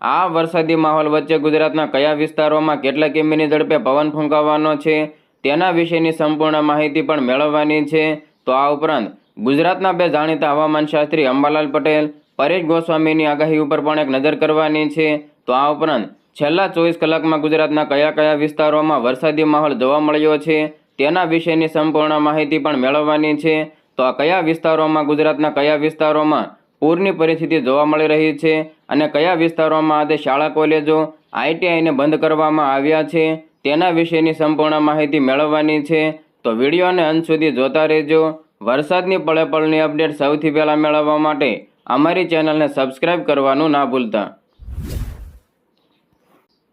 આ વરસાદી માહોલ વચ્ચે ગુજરાતના કયા વિસ્તારોમાં કેટલા કિમીની ઝડપે પવન ફૂંકાવાનો છે, તેના વિશેની સંપૂર્ણ માહિતી પણ મેળવવાની છે. તો આ ઉપરાંત, ગુજરાતના બે જાણીતા હવામાનશાસ્ત્રી અંબાલાલ પટેલ, પરેશ ગોસ્વામીની આગાહી ઉપર પણ એક નજર કરવાની છે. તો આ ઉપરાંત, છેલ્લા ચોવીસ કલાકમાં ગુજરાતના કયા કયા વિસ્તારોમાં વરસાદી માહોલ જોવા મળ્યો છે, તેના વિશેની સંપૂર્ણ માહિતી પણ મેળવવાની છે. તો આ કયા વિસ્તારોમાં ગુજરાતના કયા વિસ્તારોમાં પૂરની પરિસ્થિતિ જોવા મળી રહી છે અને કયા વિસ્તારોમાં આજે શાળા, કોલેજો આઈટીઆઈને બંધ કરવામાં આવ્યા છે તેના વિશેની સંપૂર્ણ માહિતી મેળવવાની છે. તો વિડીયોને અંત સુધી જોતા રહેજો. વરસાદની પળે પળની અપડેટ સૌથી પહેલાં મેળવવા માટે અમારી ચેનલને સબસ્ક્રાઇબ કરવાનું ના ભૂલતા.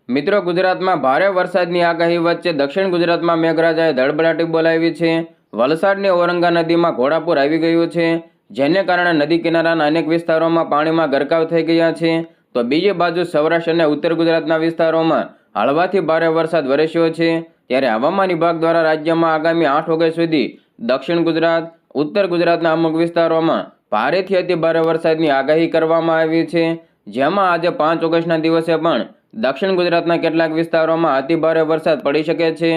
મિત્રો, ગુજરાતમાં ભારે વરસાદની આગાહી વચ્ચે દક્ષિણ ગુજરાતમાં મેઘરાજાએ ધડબડાટી બોલાવી છે. વલસાડની ઔરંગા નદીમાં ઘોડાપુર આવી ગયું છે. જેને કારણે નદી કિનારાના અનેક વિસ્તારોમાં પાણીમાં ગરકાવ થઈ ગયા છે. તો બીજી બાજુ સૌરાષ્ટ્ર અને ઉત્તર ગુજરાતના વિસ્તારોમાં હળવાથી ભારે વરસાદ વરસ્યો છે. ત્યારે હવામાન વિભાગ દ્વારા રાજ્યમાં આગામી આઠ ઓગસ્ટ સુધી દક્ષિણ ગુજરાત, ઉત્તર ગુજરાતના અમુક વિસ્તારોમાં ભારેથી અતિ ભારે વરસાદની આગાહી કરવામાં આવી છે. જેમાં આજે પાંચ ઓગસ્ટના દિવસે પણ દક્ષિણ ગુજરાતના કેટલાક વિસ્તારોમાં અતિભારે વરસાદ પડી શકે છે.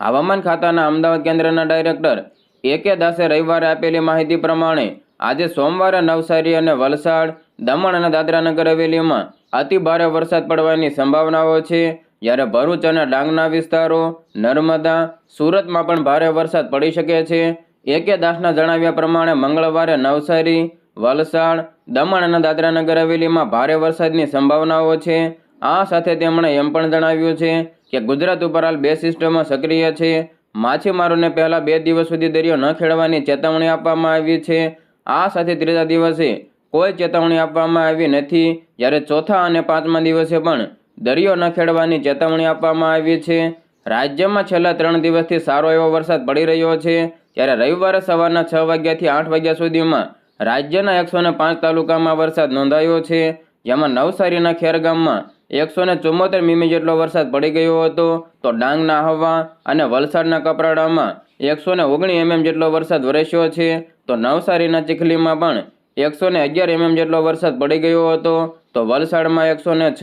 હવામાન ખાતાના અમદાવાદ કેન્દ્રના ડાયરેક્ટર એ કે દાસે રવિવારે આપેલી માહિતી પ્રમાણે આજે સોમવારે નવસારી અને વલસાડ, દમણ અને દાદરાનગર હવેલીમાં અતિ ભારે વરસાદ પડવાની સંભાવનાઓ છે. જ્યારે ભરૂચ અને ડાંગના વિસ્તારો, નર્મદા, સુરતમાં પણ ભારે વરસાદ પડી શકે છે. એકે દાસના જણાવ્યા પ્રમાણે મંગળવારે નવસારી, વલસાડ, દમણ અને દાદરાનગર હવેલીમાં ભારે વરસાદની સંભાવનાઓ છે. આ સાથે તેમણે એમ પણ જણાવ્યું છે કે ગુજરાત ઉપર હાલ બે સિસ્ટમો સક્રિય છે. માછીમારોને પહેલા બે દિવસ સુધી દરિયો ન ખેડવાની ચેતવણી આપવામાં આવી છે. આ સાથે ત્રીજા દિવસે કોઈ ચેતવણી આપવામાં આવી નથી. જ્યારે ચોથા અને પાંચમા દિવસે પણ દરિયો ન ખેડવાની ચેતવણી આપવામાં આવી છે. રાજ્યમાં છેલ્લા ત્રણ દિવસથી સારો એવો વરસાદ પડી રહ્યો છે. ત્યારે રવિવારે સવારના છ વાગ્યાથી આઠ વાગ્યા સુધીમાં રાજ્યના એકસો પાંચ તાલુકામાં વરસાદ નોંધાયો છે. જેમાં નવસારીના ખેરગામમાં એકસો ને ચુમ્મોતેર મીમી જેટલો વરસાદ પડી ગયો હતો તો ડાંગના હવા અને વલસાડના કપરાડામાં એકસો ને ઓગણી એમએમ જેટલો વરસાદ વરસ્યો છે. તો નવસારીના ચીખલીમાં પણ એકસો ને અગિયાર એમએમ જેટલો વરસાદ પડી ગયો હતો. તો વલસાડમાં એકસો ને છ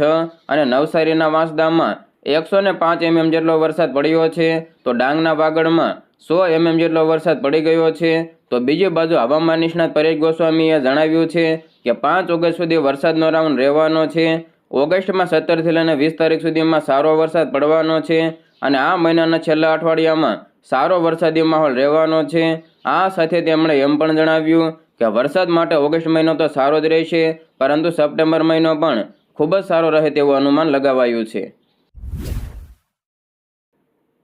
અને નવસારીના વાંસદામાં એકસો ને પાંચ એમએમ જેટલો વરસાદ પડ્યો છે. તો ડાંગના વાગડમાં સો એમએમ જેટલો વરસાદ પડી ગયો છે. તો બીજી બાજુ હવામાન નિષ્ણાત પરેશ ગોસ્વામીએ જણાવ્યું છે કે પાંચ ઓગસ્ટ સુધી વરસાદનો રાઉન્ડ રહેવાનો છે. ઓગસ્ટમાં સત્તરથી લઈને વીસ તારીખ સુધીમાં સારો વરસાદ પડવાનો છે અને આ મહિનાના છેલ્લા અઠવાડિયામાં સારો વરસાદી માહોલ રહેવાનો છે. આ સાથે તેમણે એમ પણ જણાવ્યું કે વરસાદ માટે ઓગસ્ટ મહિનો તો સારો જ રહેશે, પરંતુ સપ્ટેમ્બર મહિનો પણ ખૂબ જ સારો રહે તેવું અનુમાન લગાવાયું છે.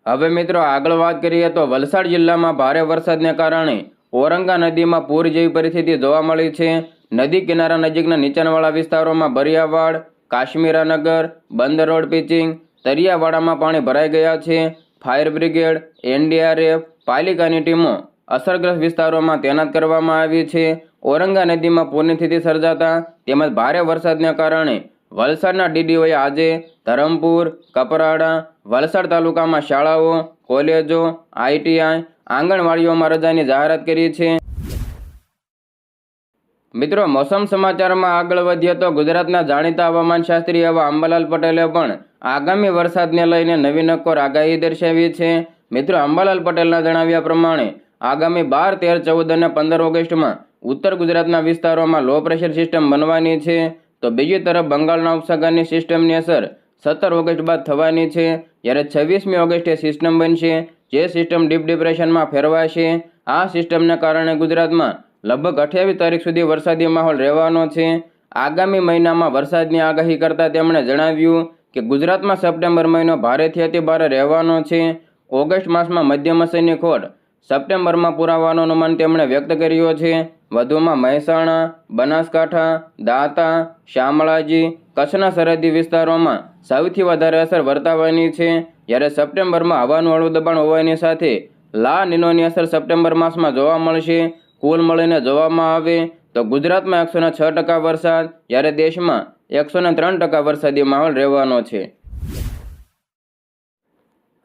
હવે મિત્રો આગળ વાત કરીએ તો વલસાડ જિલ્લામાં ભારે વરસાદને કારણે ઓરંગા નદીમાં પૂર જેવી પરિસ્થિતિ જોવા મળી છે. નદી કિનારા નજીકના નીચાણવાળા વિસ્તારોમાં બરિયાવાડ કાશ્મીરાનગર, બંદર રોડ પિચિંગ તરિયાવાડામાં પાણી ભરાઈ ગયા છે. ફાયર બ્રિગેડ, એનડીઆરએફ, પાલિકાની ટીમો અસરગ્રસ્ત વિસ્તારોમાં તૈનાત કરવામાં આવી છે. ઔરંગા નદીમાં પૂરની સ્થિતિ સર્જાતા તેમજ ભારે વરસાદને કારણે વલસાડના ડીડીઓએ આજે ધરમપુર, કપરાડા, વલસાડ તાલુકામાં શાળાઓ, કોલેજો, આઈટીઆઈ, આંગણવાડીઓમાં રજાની જાહેરાત કરી છે. મિત્રો, મોસમ સમાચારમાં આગળ વધીએ તો ગુજરાતના જાણીતા હવામાન શાસ્ત્રી એવા અંબાલાલ પટેલે પણ આગામી વરસાદને લઈને નવી નક્કોર આગાહી દર્શાવી છે. મિત્રો, અંબાલાલ પટેલના જણાવ્યા પ્રમાણે, આગામી બાર, તેર, ચૌદ અને પંદર ઓગસ્ટમાં ઉત્તર ગુજરાતના વિસ્તારોમાં લો પ્રેશર સિસ્ટમ બનવાની છે. તો બીજી તરફ બંગાળના ઉપસાગરની સિસ્ટમની અસર સત્તર ઓગસ્ટ બાદ થવાની છે. જ્યારે છવ્વીસમી ઓગસ્ટે સિસ્ટમ બનશે, જે સિસ્ટમ ડીપ ડિપ્રેશનમાં ફેરવાશે. આ સિસ્ટમને કારણે ગુજરાતમાં લગભગ અઠ્યાવીસ તારીખ સુધી વરસાદી માહોલ રહેવાનો છે. આગામી મહિનામાં વરસાદની આગાહી કરતાં તેમણે જણાવ્યું કે ગુજરાતમાં સપ્ટેમ્બર મહિનો ભારેથી અતિ ભારે રહેવાનો છે. ઓગસ્ટ માસમાં મધ્યમ અસરની ખોટ સપ્ટેમ્બરમાં પુરાવાનો અનુમાન તેમણે વ્યક્ત કર્યો છે. વધુમાં મહેસાણા, બનાસકાંઠા, દાતા, શામળાજી, કચ્છના સરહદી વિસ્તારોમાં સૌથી વધારે અસર વર્તાવાની છે. જ્યારે સપ્ટેમ્બરમાં હવાનું હળવું દબાણ હોવાની સાથે લા નિનોની અસર સપ્ટેમ્બર માસમાં જોવા મળશે. કુલ મળીને જોવામાં આવે તો ગુજરાતમાં એકસો છ ટકા વરસાદ, જ્યારે દેશમાં એકસો ત્રણ ટકા વરસાદી માહોલ રહેવાનો છે.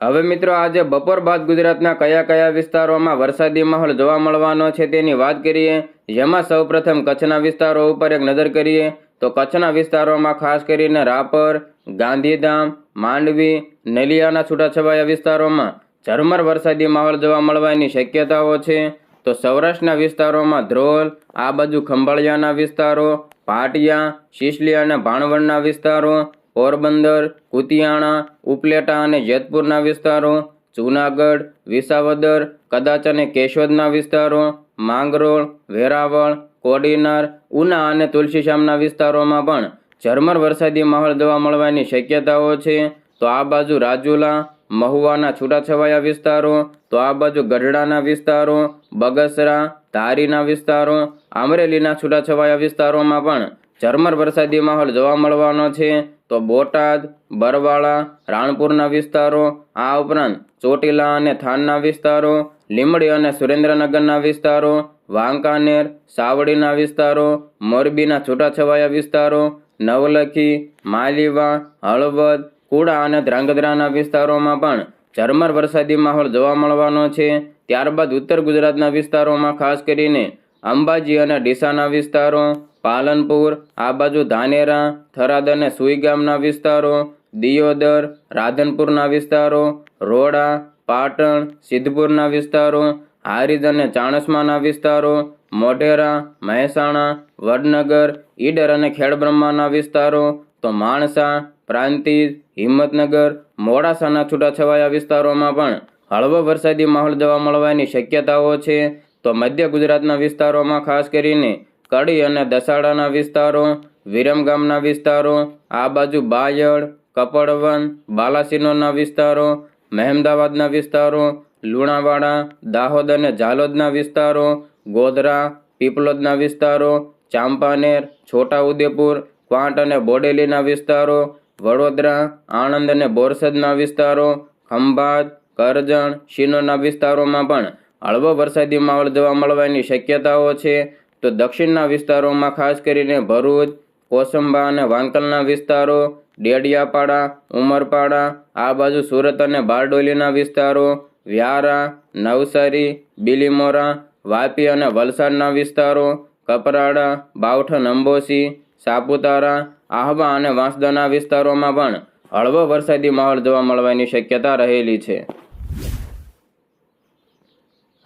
હવે મિત્રો આજે બપોર બાદ ગુજરાતના કયા કયા વિસ્તારોમાં વરસાદી માહોલ જોવા મળવાનો છે તેની વાત કરીએ. જેમાં સૌપ્રથમ કચ્છના વિસ્તારો ઉપર એક નજર કરીએ તો કચ્છના વિસ્તારોમાં ખાસ કરીને રાપર, ગાંધીધામ, માંડવી, નલિયાના છૂટાછવાયા વિસ્તારોમાં ઝરમર વરસાદી માહોલ જોવા મળવાની શક્યતાઓ છે. તો સૌરાષ્ટ્રના વિસ્તારોમાં ધ્રોલ, આ બાજુ ખંભાળિયાના વિસ્તારો, પાટિયા શિશલી અને ભાણવડના વિસ્તારો, પોરબંદર, કુતિયાણા, ઉપલેટા અને જેતપુરના વિસ્તારો, જૂનાગઢ, વિસાવદર, કદાચ અને કેશોદના વિસ્તારો, માંગરોળ, વેરાવળ, કોડીનાર, ઉના અને તુલસીશ્યામના વિસ્તારોમાં પણ ઝરમર વરસાદી માહોલ જોવા મળવાની શક્યતાઓ છે. તો આ બાજુ રાજુલા મહુવાના છૂટાછવાયા વિસ્તારો, તો આ બાજુ ગઢડાના વિસ્તારો, બગસરા, ધારીના વિસ્તારો, અમરેલીના છૂટાછવાયા વિસ્તારોમાં પણ ઝરમર વરસાદી માહોલ જોવા મળવાનો છે. તો બોટાદ, બરવાળા, રાણપુરના વિસ્તારો, આ ઉપરાંત ચોટીલા અને થાનના વિસ્તારો, લીંબડી અને સુરેન્દ્રનગરના વિસ્તારો, વાંકાનેર, સાવડીના વિસ્તારો, મોરબીના છૂટાછવાયા વિસ્તારો, નવલખી, માલીવા, હળવદ કુડા અને ધ્રાંગધ્રાના વિસ્તારોમાં પણ ઝરમર વરસાદી માહોલ જોવા મળવાનો છે. ત્યારબાદ ઉત્તર ગુજરાતના વિસ્તારોમાં ખાસ કરીને અંબાજી અને ડીસાના વિસ્તારો, પાલનપુર, આ બાજુ ધાનેરા, થરાદ અને સુઈ ગામના વિસ્તારો, દિયોદર, રાધનપુરના વિસ્તારો, રોડા, પાટણ, સિદ્ધપુરના વિસ્તારો, હારીજ અને ચાણસ્માના વિસ્તારો, મોઢેરા, મહેસાણા, વડનગર, ઈડર અને ખેડબ્રહ્માના વિસ્તારો, તો માણસા, પ્રાંતિજ હિંમતનગર, મોડાસાના છૂટાછવાયા વિસ્તારોમાં પણ હળવો વરસાદી માહોલ જોવા મળવાની શક્યતાઓ છે. તો મધ્ય ગુજરાતના વિસ્તારોમાં ખાસ કરીને કડી અને દસાડાના વિસ્તારો વિરમગામના વિસ્તારો, આ બાજુ બાયડ, કપડવન બાલાસિનોરના વિસ્તારો, મહેમદાવાદના વિસ્તારો, લુણાવાડા, દાહોદ અને ઝાલોદના વિસ્તારો, ગોધરા, પીપલોદના વિસ્તારો, ચાંપાનેર, છોટાઉદેપુર, ક્વાંટ અને બોડેલીના વિસ્તારો વડોદરા, આણંદ અને બોરસદના વિસ્તારો, ખંભાત, કરજણ, શિનોરના વિસ્તારોમાં પણ હળવો વરસાદી માહોલ જોવા મળવાની શક્યતાઓ છે. તો દક્ષિણના વિસ્તારોમાં ખાસ કરીને ભરૂચ, કોસંબા અને વાંકલના વિસ્તારો, ડેડિયાપાડા, ઉમરપાડા, આ બાજુ સુરત અને બારડોલીના વિસ્તારો, વ્યારા, નવસારી, બિલીમોરા, વાપી અને વલસાડના વિસ્તારો, કપરાડા બાવઠન અંબોસી સાપુતારા, આહવા અને વાંસદાના વિસ્તારોમાં પણ હળવો વરસાદી માહોલ જોવા મળવાની શક્યતા રહેલી છે.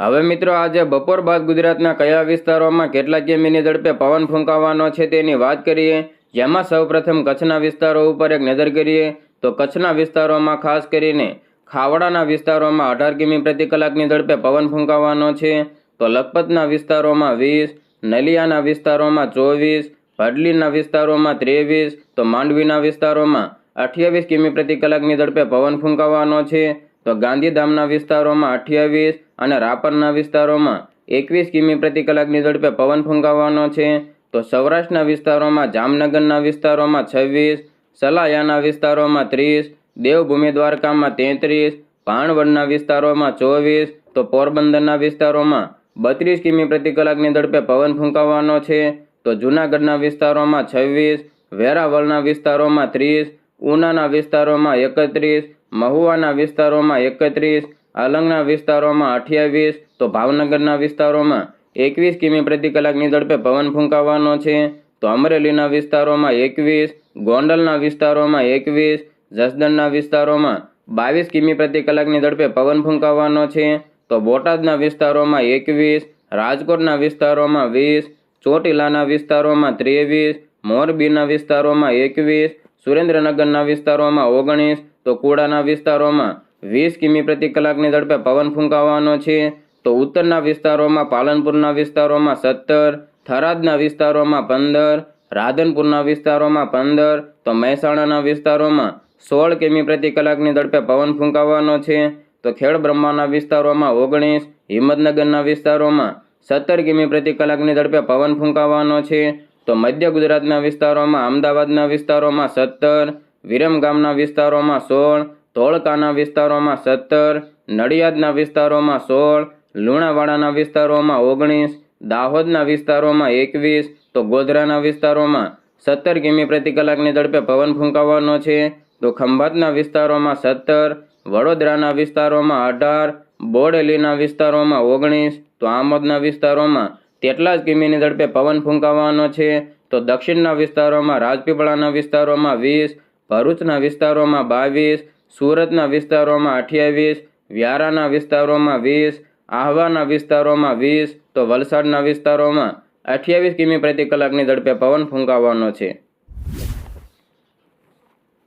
હવે મિત્રો આજે બપોર બાદ ગુજરાતના કયા વિસ્તારોમાં કેટલા કિમીની ઝડપે પવન ફૂંકાવાનો છે તેની વાત કરીએ. જેમાં સૌપ્રથમ કચ્છના વિસ્તારો ઉપર એક નજર કરીએ તો કચ્છના વિસ્તારોમાં ખાસ કરીને ખાવડાના વિસ્તારોમાં અઢાર કિમી પ્રતિ કલાકની ઝડપે પવન ફૂંકાવાનો છે. તો લખપતના વિસ્તારોમાં વીસ, નલિયાના વિસ્તારોમાં ચોવીસ ભડલીના વિસ્તારોમાં ત્રેવીસ, તો માંડવીના વિસ્તારોમાં અઠ્યાવીસ કિમી પ્રતિ કલાકની ઝડપે પવન ફૂંકાવાનો છે. તો ગાંધીધામના વિસ્તારોમાં અઠ્યાવીસ અને રાપરના વિસ્તારોમાં એકવીસ કિમી પ્રતિ કલાકની ઝડપે પવન ફૂંકાવાનો છે. તો સૌરાષ્ટ્રના વિસ્તારોમાં જામનગરના વિસ્તારોમાં છવ્વીસ, સલાયાના વિસ્તારોમાં ત્રીસ, દેવભૂમિ દ્વારકામાં તેત્રીસ ભાણવડના વિસ્તારોમાં ચોવીસ, તો પોરબંદરના વિસ્તારોમાં બત્રીસ કિમી પ્રતિ કલાકની ઝડપે પવન ફૂંકાવાનો છે. તો જૂનાગઢના વિસ્તારોમાં છવ્વીસ, વેરાવળના વિસ્તારોમાં ત્રીસ, ઉનાના વિસ્તારોમાં એકત્રીસ, મહુવાના વિસ્તારોમાં એકત્રીસ અલંગના વિસ્તારોમાં અઠ્યાવીસ, તો ભાવનગરના વિસ્તારોમાં એકવીસ કિમી પ્રતિ કલાકની ઝડપે પવન ફૂંકાવાનો છે. તો અમરેલીના વિસ્તારોમાં એકવીસ, ગોંડલના વિસ્તારોમાં એકવીસ, જસદણના વિસ્તારોમાં બાવીસ કિમી પ્રતિ કલાકની ઝડપે પવન ફૂંકાવાનો છે. તો બોટાદના વિસ્તારોમાં એકવીસ, રાજકોટના વિસ્તારોમાં વીસ ચોટીલાના વિસ્તારોમાં ત્રેવીસ, મોરબીના વિસ્તારોમાં એકવીસ, સુરેન્દ્રનગરના વિસ્તારોમાં ઓગણીસ, તો કુડાના વિસ્તારોમાં વીસ કિમી પ્રતિ કલાકની ઝડપે પવન ફૂંકાવાનો છે. તો ઉત્તરના વિસ્તારોમાં પાલનપુરના વિસ્તારોમાં સત્તર, થરાદના વિસ્તારોમાં પંદર, રાધનપુરના વિસ્તારોમાં પંદર, તો મહેસાણાના વિસ્તારોમાં સોળ કિમી પ્રતિ કલાકની ઝડપે પવન ફૂંકાવાનો છે. તો ખેડ બ્રહ્માના વિસ્તારોમાં ઓગણીસ, હિંમતનગરના વિસ્તારોમાં સત્તર કિમી પ્રતિ કલાકની ઝડપે પવન ફૂંકાવાનો છે. તો મધ્ય ગુજરાતના વિસ્તારોમાં, અમદાવાદના વિસ્તારોમાં સત્તર વિરમગામના વિસ્તારોમાં સોળ, ધોળકાના વિસ્તારોમાં સત્તર, નડિયાદના વિસ્તારોમાં સોળ, લુણાવાડાના વિસ્તારોમાં ઓગણીસ, દાહોદના વિસ્તારોમાં એકવીસ, તો ગોધરાના વિસ્તારોમાં સત્તર કિમી પ્રતિ કલાકની ઝડપે પવન ફૂંકાવાનો છે. તો ખંભાતના વિસ્તારોમાં સત્તર, વડોદરાના વિસ્તારોમાં અઢાર બોડેલીના વિસ્તારોમાં ઓગણીસ, તો આમોદના વિસ્તારોમાં તેટલા જ કિમીની ઝડપે પવન ફૂંકાવાનો છે. તો દક્ષિણના વિસ્તારોમાં રાજપીપળાના વિસ્તારોમાં વીસ, ભરૂચના વિસ્તારોમાં બાવીસ, સુરતના વિસ્તારોમાં અઠ્યાવીસ, વ્યારાના વિસ્તારોમાં વીસ, આહવાના વિસ્તારોમાં વીસ, તો વલસાડના વિસ્તારોમાં અઠ્યાવીસ કિમી પ્રતિ કલાકની ઝડપે પવન ફૂંકાવાનો છે.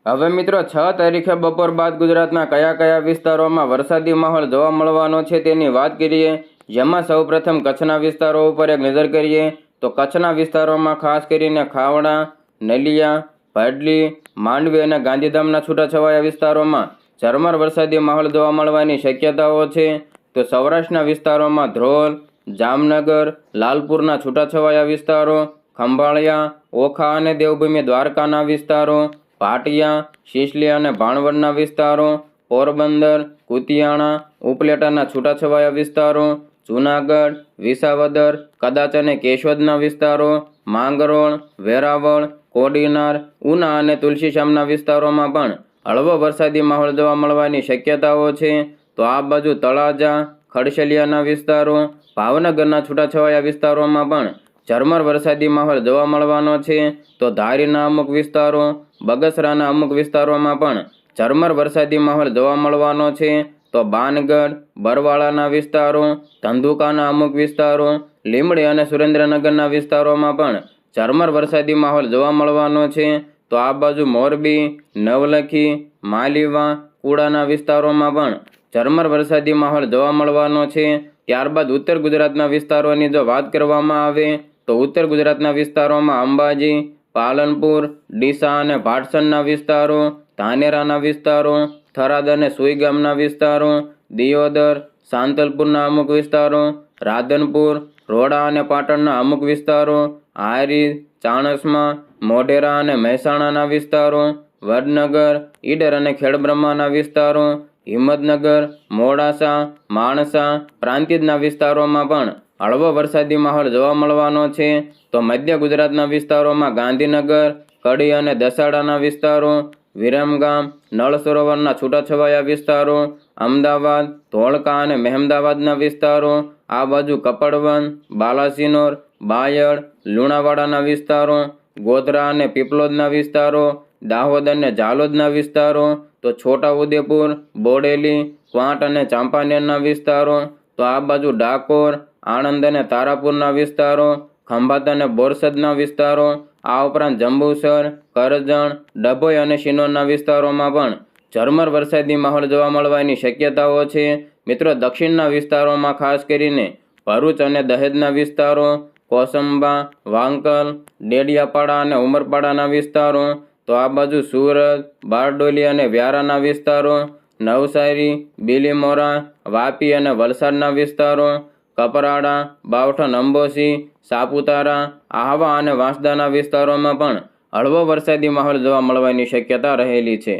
હવે મિત્રો, છ તારીખે બપોર બાદ ગુજરાતના કયા કયા વિસ્તારોમાં વરસાદી માહોલ જોવા મળવાનો છે તેની વાત કરીએ. જેમાં સૌપ્રથમ કચ્છના વિસ્તારો ઉપર એક નજર કરીએ તો કચ્છના વિસ્તારોમાં ખાસ કરીને ખાવડા નલિયા, ભાડલી, માંડવી અને ગાંધીધામના છૂટાછવાયા વિસ્તારોમાં ઝરમર વરસાદી માહોલ જોવા મળવાની શક્યતાઓ છે. તો સૌરાષ્ટ્રના વિસ્તારોમાં ધ્રોલ, જામનગર, લાલપુરના છૂટાછવાયા વિસ્તારો, ખંભાળિયા, ઓખા અને દેવભૂમિ દ્વારકાના વિસ્તારો પાટિયા શિશલી અને ભાણવડના વિસ્તારો, પોરબંદર, કુતિયાણા, ઉપલેટાના છૂટાછવાયા વિસ્તારો, જૂનાગઢ, વિસાવદર, કદાચ અને કેશોદના વિસ્તારો, માંગરોળ, વેરાવળ, કોડીનાર, ઉના અને તુલસીશ્યામના વિસ્તારોમાં પણ હળવો વરસાદી માહોલ જોવા મળવાની શક્યતાઓ છે. તો આ બાજુ તળાજા, ખડશલિયાના વિસ્તારો, ભાવનગરના છૂટાછવાયા વિસ્તારોમાં પણ ઝરમર વરસાદી માહોલ જોવા મળવાનો છે, તો ધારીના અમુક વિસ્તારો, બગસરાના અમુક વિસ્તારોમાં પણ ઝરમર વરસાદી માહોલ જોવા મળવાનો છે, તો બાનગઢ, બરવાળાના વિસ્તારો, ધંધુકાના અમુક વિસ્તારો લીમડી અને સુરેન્દ્રનગરના વિસ્તારોમાં પણ ઝરમર વરસાદી માહોલ જોવા મળવાનો છે, તો આ બાજુ મોરબી, નવલખી, માલીવા, કુડાના વિસ્તારોમાં પણ ઝરમર વરસાદી માહોલ જોવા મળવાનો છે, ત્યારબાદ ઉત્તર ગુજરાતના વિસ્તારોની જો વાત કરવામાં આવે તો ઉત્તર ગુજરાતના વિસ્તારોમાં અંબાજી, પાલનપુર, ડીસા અને ભાટસણના વિસ્તારો, ધાનેરાના વિસ્તારો, થરાદ અને સુઈગામના વિસ્તારો, દિયોદર, સાંતલપુરના અમુક વિસ્તારો, રાધનપુર, રોડા અને પાટણના અમુક વિસ્તારો હારી ચાણસમા, મોઢેરા અને મહેસાણાના વિસ્તારો, વડનગર, ઈડર અને ખેડબ્રહ્માના વિસ્તારો, હિંમતનગર, મોડાસા, માણસા, પ્રાંતિજના વિસ્તારોમાં પણ હળવો વરસાદી માહોલ જોવા મળવાનો છે. તો મધ્ય ગુજરાતના વિસ્તારોમાં ગાંધીનગર, કડી અને દસાડાના વિસ્તારો, વિરમગામ, નળ સરોવરના છૂટાછવાયા વિસ્તારો, અમદાવાદ, ધોળકા અને મહેમદાવાદના વિસ્તારો, આ બાજુ કપડવન બાલાસિનોર બાયડ, લુણાવાડાના વિસ્તારો, ગોધરા અને પીપલોદના વિસ્તારો, દાહોદ અને ઝાલોદના વિસ્તારો, તો છોટાઉદેપુર બોડેલી, ક્વાંટ અને ચાંપાનેરના વિસ્તારો, તો આ બાજુ ડાકોર આણંદ અને તારાપુરના વિસ્તારો, ખંભાત અને બોરસદના વિસ્તારો, આ ઉપરાંત જંબુસર, કરજણ, ડભોઈ અને શિનોરના વિસ્તારોમાં પણ ઝરમર વરસાદી માહોલ જોવા મળવાની શક્યતાઓ છે. મિત્રો, દક્ષિણના વિસ્તારોમાં ખાસ કરીને ભરૂચ અને દહેજના વિસ્તારો, કોસંબા, વાંકલ, ડેડિયાપાડા અને ઉમરપાડાના વિસ્તારો, તો આ બાજુ સુરત, બારડોલી અને વ્યારાના વિસ્તારો, નવસારી, બીલીમોરા, વાપી અને વલસાડના વિસ્તારો કપરાડા બાવઠન અંબોસી સાપુતારા, આહવા અને વાંસદાના વિસ્તારોમાં પણ હળવો વરસાદી માહોલ જોવા મળવાની શક્યતા રહેલી છે.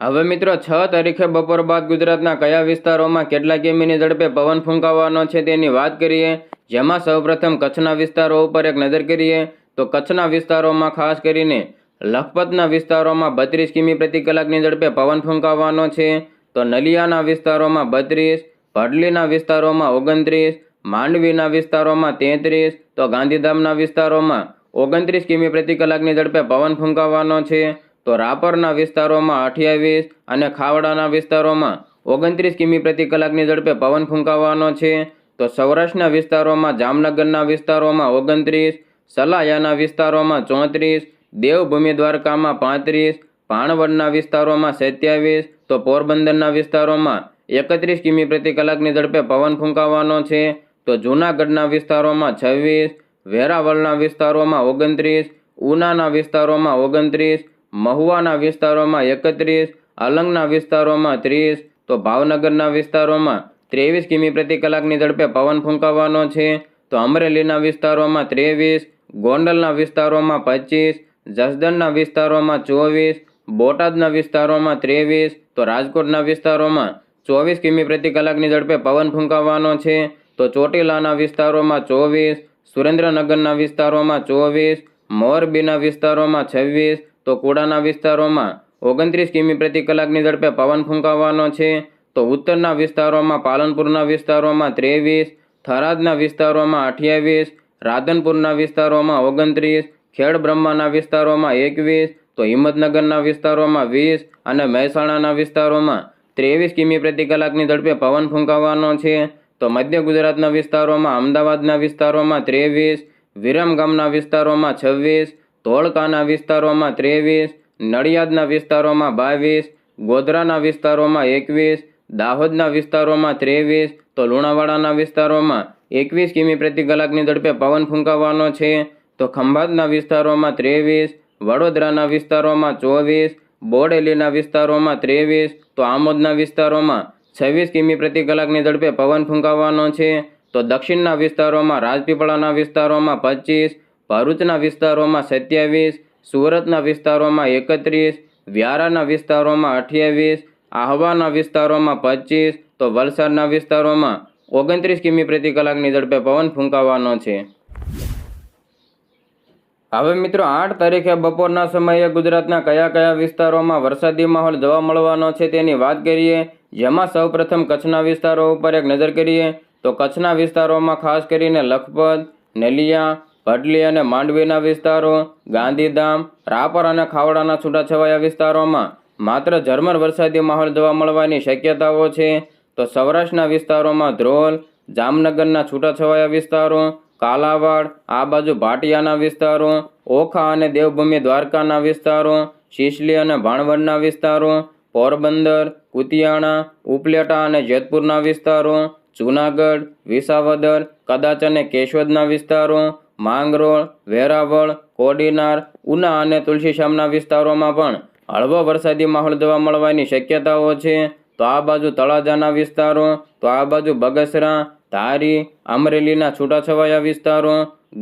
હવે મિત્રો, છ તારીખે બપોર બાદ ગુજરાતના કયા વિસ્તારોમાં કેટલા કિમીની ઝડપે પવન ફૂંકાવાનો છે તેની વાત કરીએ. જેમાં સૌપ્રથમ કચ્છના વિસ્તારો ઉપર એક નજર કરીએ તો કચ્છના વિસ્તારોમાં ખાસ કરીને લખપતના વિસ્તારોમાં બત્રીસ કિમી પ્રતિ કલાકની ઝડપે પવન ફૂંકાવાનો છે. તો નલિયાના વિસ્તારોમાં બત્રીસ ભડલીના વિસ્તારોમાં ઓગણત્રીસ, માંડવીના વિસ્તારોમાં તેત્રીસ, તો ગાંધીધામના વિસ્તારોમાં ઓગણત્રીસ કિમી પ્રતિ કલાકની ઝડપે પવન ફૂંકાવાનો છે. તો રાપરના વિસ્તારોમાં અઠ્યાવીસ અને ખાવડાના વિસ્તારોમાં ઓગણત્રીસ કિમી પ્રતિ કલાકની ઝડપે પવન ફૂંકાવાનો છે. તો સૌરાષ્ટ્રના વિસ્તારોમાં જામનગરના વિસ્તારોમાં ઓગણત્રીસ, સલાયાના વિસ્તારોમાં ચોત્રીસ, દેવભૂમિ દ્વારકામાં પાંત્રીસ ભાણવડના વિસ્તારોમાં સત્યાવીસ, તો પોરબંદરના વિસ્તારોમાં એકત્રીસ કિમી પ્રતિ કલાકની ઝડપે પવન ફૂંકાવાનો છે. તો જૂનાગઢના વિસ્તારોમાં છવ્વીસ, વેરાવળના વિસ્તારોમાં ઓગણત્રીસ, ઉનાના વિસ્તારોમાં ઓગણત્રીસ, મહુવાના વિસ્તારોમાં એકત્રીસ અલંગના વિસ્તારોમાં ત્રીસ, તો ભાવનગરના વિસ્તારોમાં ત્રેવીસ કિમી પ્રતિ કલાકની ઝડપે પવન ફૂંકાવાનો છે. તો અમરેલીના વિસ્તારોમાં ત્રેવીસ, ગોંડલના વિસ્તારોમાં પચીસ, જસદણના વિસ્તારોમાં ચોવીસ, બોટાદના વિસ્તારોમાં ત્રેવીસ, તો રાજકોટના વિસ્તારોમાં ચોવીસ કિમી પ્રતિ કલાકની ઝડપે પવન ફૂંકાવાનો છે. તો ચોટીલાના વિસ્તારોમાં ચોવીસ, સુરેન્દ્રનગરના વિસ્તારોમાં ચોવીસ, મોરબીના વિસ્તારોમાં છવ્વીસ, તો કુડાના વિસ્તારોમાં ઓગણત્રીસ કિમી પ્રતિ કલાકની ઝડપે પવન ફૂંકાવાનો છે. તો ઉત્તરના વિસ્તારોમાં પાલનપુરના વિસ્તારોમાં ત્રેવીસ, થરાદના વિસ્તારોમાં અઠ્યાવીસ, રાધનપુરના વિસ્તારોમાં ઓગણત્રીસ ખેડ બ્રહ્માના વિસ્તારોમાં એકવીસ, તો હિંમતનગરના વિસ્તારોમાં વીસ અને મહેસાણાના વિસ્તારોમાં ત્રેવીસ કિમી પ્રતિ કલાકની ઝડપે પવન ફૂંકાવાનો છે. તો મધ્ય ગુજરાતના વિસ્તારોમાં, અમદાવાદના વિસ્તારોમાં ત્રેવીસ વિરમગામના વિસ્તારોમાં છવ્વીસ, ધોળકાના વિસ્તારોમાં ત્રેવીસ, નડિયાદના વિસ્તારોમાં બાવીસ, ગોધરાના વિસ્તારોમાં એકવીસ, દાહોદના વિસ્તારોમાં ત્રેવીસ, તો લુણાવાડાના વિસ્તારોમાં એકવીસ કિમી પ્રતિ કલાકની ઝડપે પવન ફૂંકાવાનો છે. તો ખંભાતના વિસ્તારોમાં ત્રેવીસ, વડોદરાના વિસ્તારોમાં ચોવીસ બોડેલીના વિસ્તારોમાં ત્રેવીસ, તો આમોદના વિસ્તારોમાં છવ્વીસ કિમી પ્રતિ કલાકની ઝડપે પવન ફૂંકાવાનો છે. તો દક્ષિણના વિસ્તારોમાં રાજપીપળાના વિસ્તારોમાં પચીસ, ભરૂચના વિસ્તારોમાં સત્યાવીસ, સુરતના વિસ્તારોમાં એકત્રીસ, વ્યારાના વિસ્તારોમાં અઠ્યાવીસ, આહવાના વિસ્તારોમાં પચીસ, તો વલસાડના વિસ્તારોમાં ઓગણત્રીસ કિમી પ્રતિ કલાકની ઝડપે પવન ફૂંકાવાનો છે. હવે મિત્રો, આઠ તારીખે બપોરના સમયે ગુજરાતના કયા કયા વિસ્તારોમાં વરસાદી માહોલ જોવા મળવાનો છે તેની વાત કરીએ. જેમાં સૌપ્રથમ કચ્છના વિસ્તારો ઉપર એક નજર કરીએ, તો કચ્છના વિસ્તારોમાં ખાસ કરીને લખપત, નલિયા, ભડલી અને માંડવીના વિસ્તારો, ગાંધીધામ, રાપર અને ખાવડાના છૂટાછવાયા વિસ્તારોમાં માત્ર ઝરમર વરસાદી માહોલ જોવા મળવાની શક્યતાઓ છે. તો સૌરાષ્ટ્રના વિસ્તારોમાં ધ્રોલ, જામનગરના છૂટાછવાયા વિસ્તારો કાલાવાડ, આ બાજુ ભાટિયાના વિસ્તારો, ઓખા અને દેવભૂમિ દ્વારકાના વિસ્તારો, શિશલી અને ભાણવડના વિસ્તારો, પોરબંદર, કુતિયાણા, ઉપલેટા અને જેતપુરના વિસ્તારો, જૂનાગઢ, વિસાવદર, કદાચ અને કેશોદના વિસ્તારો, માંગરોળ, વેરાવળ, કોડીનાર, ઉના અને તુલસીશ્યામના વિસ્તારોમાં પણ હળવો વરસાદી માહોલ જોવા મળવાની શક્યતાઓ છે. તો આ બાજુ તળાજાના વિસ્તારો, તો આ બાજુ બગસરા ધારી અમરેલીના છૂટાછવાયા વિસ્તારો,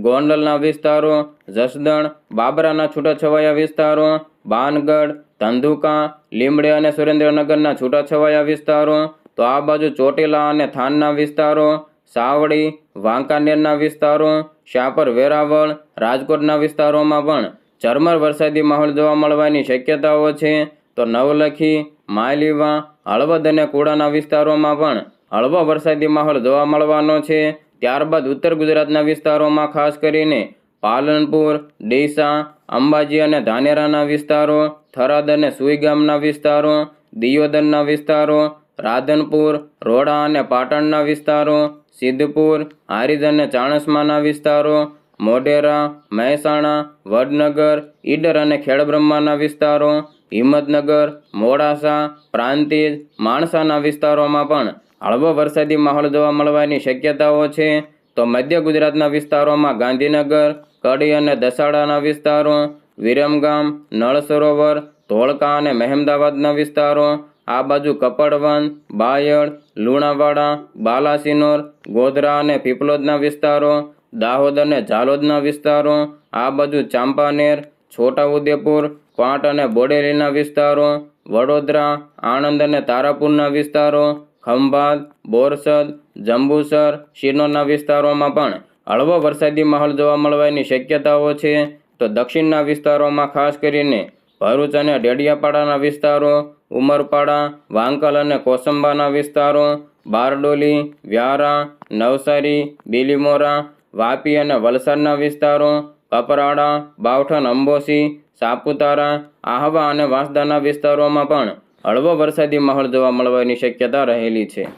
ગોંડલના વિસ્તારો, જસદણ, બાબરાના છૂટાછવાયા વિસ્તારો, બાનગઢ, ધંધુકા લીમડે અને સુરેન્દ્રનગરના છૂટાછવાયા વિસ્તારો, તો આ બાજુ ચોટીલા અને થાનના વિસ્તારો, સાવડી, વાંકાનેરના વિસ્તારો શાપર વેરાવળ, રાજકોટના વિસ્તારોમાં પણ ઝરમર વરસાદી માહોલ જોવા મળવાની શક્યતાઓ છે. તો નવલખી, માયલીવા, હળવદ અને કુડાના વિસ્તારોમાં પણ હળવો વરસાદી માહોલ જોવા મળવાનો છે. ત્યારબાદ ઉત્તર ગુજરાતના વિસ્તારોમાં ખાસ કરીને પાલનપુર, ડીસા, અંબાજી અને ધાનેરાના વિસ્તારો, થરાદ અને સુઈગામના વિસ્તારો, દિયોદરના વિસ્તારો, રાધનપુર, રોડા અને પાટણના વિસ્તારો, સિદ્ધપુર, હારીજ અને ચાણસમાના વિસ્તારો, મોઢેરા, મહેસાણા, વડનગર, ઈડર અને ખેડબ્રહ્માના વિસ્તારો, હિંમતનગર, મોડાસા, પ્રાંતિજ, માણસાના વિસ્તારોમાં પણ હળવો વરસાદી માહોલ જોવા મળવાની શક્યતાઓ છે, તો મધ્ય ગુજરાતના વિસ્તારોમાં ગાંધીનગર, કડી અને દસાડાના વિસ્તારો, વિરમગામ નળ સરોવર ધોળકા અને મહેમદાવાદના વિસ્તારો, આ બાજુ કપડવન બાયડ, લુણાવાડા, બાલાસિનોર, ગોધરા અને પીપલોદના વિસ્તારો, દાહોદ અને ઝાલોદના વિસ્તારો, આ બાજુ ચાંપાનેર, છોટાઉદેપુર પાટ અને બોડેલીના વિસ્તારો, વડોદરા, આણંદ અને તારાપુરના વિસ્તારો ખંભાત, બોરસદ, જંબુસર શિરનોરના વિસ્તારોમાં પણ હળવો વરસાદી માહોલ જોવા મળવાની શક્યતાઓ છે. તો દક્ષિણના વિસ્તારોમાં ખાસ કરીને ભરૂચ અને ડેડિયાપાડાના વિસ્તારો, ઉમરપાડા, વાંકલ અને કોસંબાના વિસ્તારો, બારડોલી, વ્યારા, નવસારી, બીલીમોરા, વાપી અને વલસાડના વિસ્તારો, કપરાડા બાવઠન અંબોસી, સાપુતારા, આહવા અને વાંસદાના વિસ્તારોમાં પણ હળવો વરસાદી માહોલ જોવા મળવાની શક્યતા રહેલી છે.